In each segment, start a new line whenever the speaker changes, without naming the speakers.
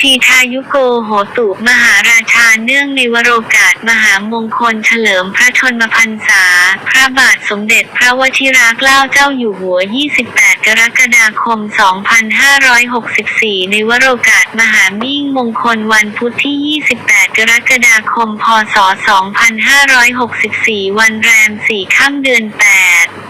ทีทายุโกโหตุมหาราชาเนื่องในวโรกาสมหามงคลเฉลิมพระชนมพรรษา พระบาทสมเด็จพระวชิรเกล้าเจ้าอยู่หัว 28 กรกฎาคม 2564 ในวโรกาสมหามิ่งมงคลวันพุธที่ 28 กรกฎาคม พศ 2564 วันแรม 4 ค่ำเดือน 8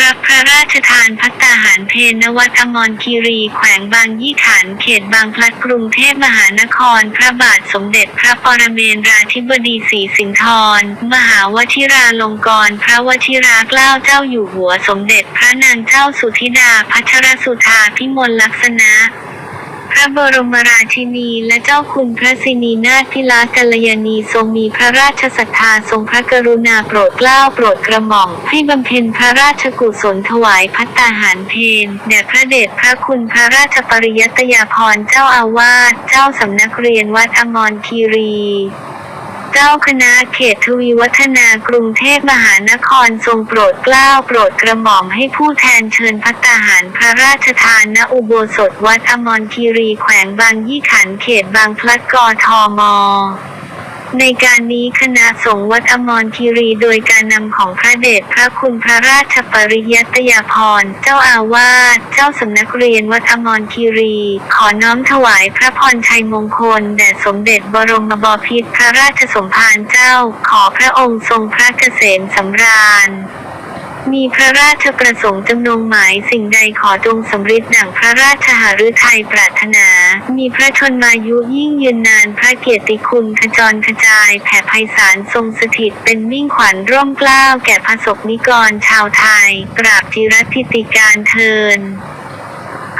รับพระราชทานพัตตาหารเพนนวัตอมรคีรี แขวงบางยี่ขันเขตบางพลัดกรุงเทพมหานคร พระบาทสมเด็จพระปรเมนทราธิบดีศรีสิงห์ธรมหาวชิราลงกรณ์พระวชิราเกล้าเจ้าอยู่หัวสมเด็จพระนางเจ้าสุธิดาพัชรสุธาพิมลลักษณะ พระบรมราชินีและเจ้าคุณพระสินีนาถพิลากัลยาณีทรงมีพระราชศรัทธาทรงพระกรุณาโปรดเกล้าโปรดกระหม่อม ให้บำเพ็ญพระราชกุศลถวายพัตตาหารเพนแด่พระเดชพระคุณพระราชปริยัตยาภรณ์เจ้าอาวาสเจ้าสำนักเรียนวัดอมรคีรี เจ้าคณะเขตทวีวัฒนากรุงเทพมหานครทรงโปรดเกล้าโปรดกระหม่อมให้ผู้แทนเชิญพัตตาหารพระราชทานณอุโบสถวัดอมรคีรีแขวงบางยี่ขันเขตบางพลัดกทม ในการนี้คณะสงฆ์วัดอมรคีรีโดยการนำของพระเดชพระคุณพระราชปริยัตยาภรณ์เจ้าอาวาส เจ้าสำนักเรียนวัดอมรคีรี ขอน้อมถวายพระพรชัยมงคล แด่สมเด็จบรมบพิตรพระราชสมภารเจ้า ขอพระองค์ทรงพระเกษมสำราญ มีพระราชประสงค์จำนงหมายสิ่งใดขอจงสำเร็จดั่งพระราชหฤทัยปรารถนา มีพระชนมายุยิ่งยืนนานพระเกียรติคุณขจรกระจายแผ่ไพศาลทรงสถิตเป็นมิ่งขวัญร่มเกล้าแก่พระศกนิกรชาวไทยกราบจิรติติการเทิน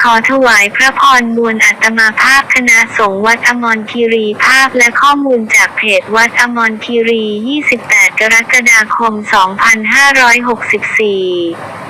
ขอถวายพระพรมวลอัตมาภาพคณะสงฆ์วัดอมรคีรีภาพและข้อมูลจากเพจวัดอมรคีรี 28 กรกฎาคม 2564